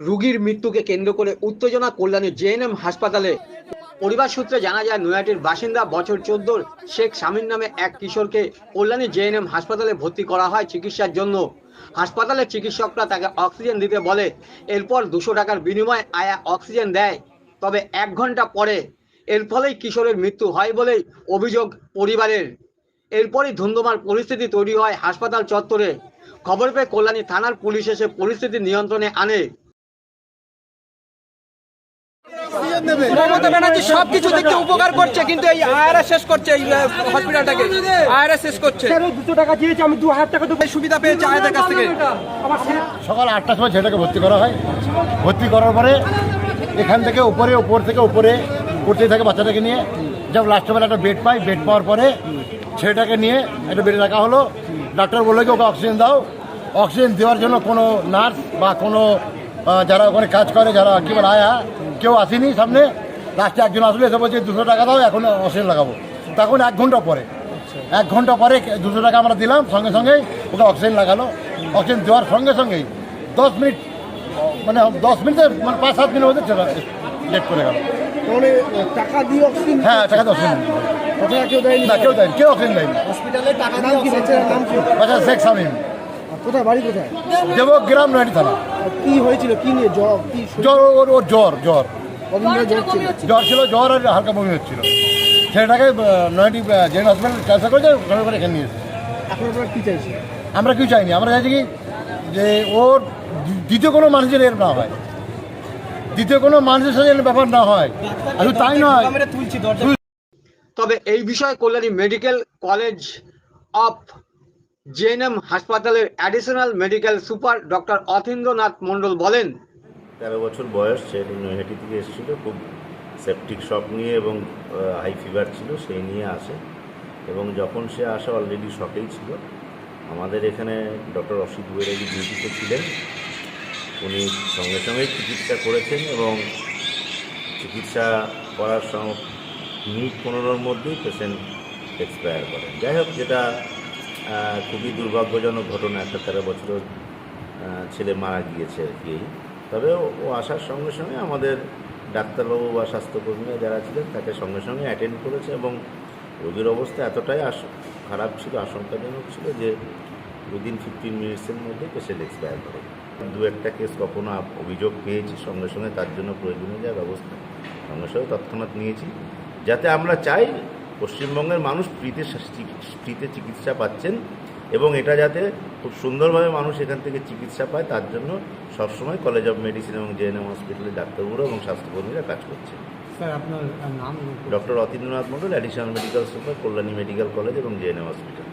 রোগীর মৃত্যুকে কেন্দ্র করে উত্তেজনা কল্যাণী জেএনএম হাসপাতালে। পরিবার সূত্রে জানা যায়, নয়াটির বাসিন্দা বছর চোদ্দোর শেখ স্বামীর নামে এক কিশোরকে কল্যাণী জেএনএম হাসপাতালে ভর্তি করা হয় চিকিৎসার জন্য। হাসপাতালের চিকিৎসকরা তাকে অক্সিজেন দিতে বলে, এরপর দুশো টাকার বিনিময়ে আয়া অক্সিজেন দেয়। তবে এক ঘণ্টা পরে এর ফলেই কিশোরের মৃত্যু হয় বলেই অভিযোগ পরিবারের। এরপরই ধুন্ধুমার পরিস্থিতি তৈরি হয় হাসপাতাল চত্বরে। খবর পেয়ে কল্যাণী থানার পুলিশ এসে পরিস্থিতি নিয়ন্ত্রণে আনে। মমতা ব্যানার্জি সবকিছু দিক থেকে উপকার করছে কিন্তু এই আয়ারা শেষ করছে এই হসপিটালটাকে আয়ারা শেষ করছে। দুশো টাকা দিয়েছি আমি দু হাজার টাকা এই সুবিধা পেয়েছে আয়াদের কাছ থেকে। সকাল আটটার সময় ছেলেটাকে ভর্তি করা হয়। ভর্তি করার পরে এখান থেকে উপরে উপর থেকে উপরে উঠতেই থাকে বাচ্চাটাকে নিয়ে যখন লাস্ট বেলা একটা বেড পাই বেড পাওয়ার পরে ছেলেটাকে নিয়ে একটা বেডে রাখা হলো। ডাক্তার বলল কি ওকে অক্সিজেন দাও। অক্সিজেন দেওয়ার জন্য কোনো নার্স বা কোনো যারা ওখানে কাজ করে যারা কী বলে আয়া কেউ আসেনি সামনে লাস্টে একজন আসলে এসে বলছে দুশো টাকা দাও এখন অক্সিজেন লাগাবো। তখন এক ঘণ্টা পরে এক ঘণ্টা পরে দুশো টাকা আমরা দিলাম সঙ্গে সঙ্গেই ওকে অক্সিজেন লাগালো। অক্সিজেন দেওয়ার সঙ্গে সঙ্গেই দশ মিনিট মানে দশ মিনিটে মানে পাঁচ সাত মিনিটের মধ্যে লেট করে গেল। টাকা দিয়ে অক্সিজেন হ্যাঁ টাকা দশ মিনিট কেউ দেয়নি? না কেউ দেয়নি কেউ অক্সিজেন দেয়নি। নাম কি বাচ্চার নাম কি? আচ্ছা শেখ শামীম। কোথায়? বাড়ি কোথায়? দেব গ্রাম নয়টি থানা। কি হয়েছিল? কি নিয়ে জ্বর? কি জ্বর ওর ওর জ্বর জ্বর। কদিন ধরে জ্বর ছিল? জ্বর ছিল জ্বর আর হালকা বমি হচ্ছিল। ছেলেটাকে নয়টি জেন হসপিটাল ট্রান্সফার করেছে এখানে নিয়ে এসেছে। এখন আপনারা কি চাইছেন? আমরা কেউ চাইনি। আমরা চাইছি কি যে ওর দ্বিতীয় কোনো মানুষের এর না হয়। দ্বিতীয় কোনো মানুষের সাথে এর ব্যাপার না হয়। আর তাই নয় তবে এই বিষয়ে Kalyani medical college of JNM হাসপাতালের additional medical super doctor Athindranath Mondal বলেন, তেরো বছর বয়স, সে নৈহাটি থেকে এসেছিল, খুব সেপটিক শক নিয়ে এবং হাই ফিভার ছিল, সেই নিয়ে আসে। এবং যখন সে আসে অলরেডি শকেই ছিল। আমাদের এখানে ডক্টর অসিত বৈরাগী ডিউটিতে ছিলেন। উনি সঙ্গে সঙ্গেই চিকিৎসা করেছেন এবং চিকিৎসা করার সঙ্গে মিনিট পনেরোর মধ্যেই পেশেন্ট এক্সপায়ার করেন। যাই হোক, যেটা খুবই দুর্ভাগ্যজনক ঘটনা একটা তেরো বছরের ছেলে মারা গিয়েছে আর কি। তবে ও- আসার সঙ্গে সঙ্গে আমাদের ডাক্তারবাবু বা স্বাস্থ্যকর্মীরা যারা ছিলেন তাকে সঙ্গে সঙ্গে অ্যাটেন্ড করেছে এবং রোগীর অবস্থা এতটাই আস, খারাপ ছিল, আশঙ্কাজনক ছিল যে উইদিন ফিফটিন মিনিটসের মধ্যে পেশেন্ট এক্সপায়ার করে। দু একটা কেস কখনো অভিযোগ পেয়েছি, সঙ্গে সঙ্গে তার জন্য প্রয়োজনীয় যা ব্যবস্থা, সঙ্গে সঙ্গে তৎক্ষণাৎ নিয়েছি। যাতে আমরা চাই পশ্চিমবঙ্গের মানুষ ফ্রিতে ফ্রিতে চিকিৎসা পাচ্ছেন এবং এটা যাতে খুব সুন্দরভাবে মানুষ এখান থেকে চিকিৎসা পায় তার জন্য সবসময় কলেজ অফ মেডিসিন এবং জেএনএম হসপিটালে ডাক্তারগুলো এবং স্বাস্থ্যকর্মীরা কাজ করছে স্যার আপনার নাম? Doctor Atindranath Mondal additional medical super Kalyani medical college এবং জেএনএম হসপিটাল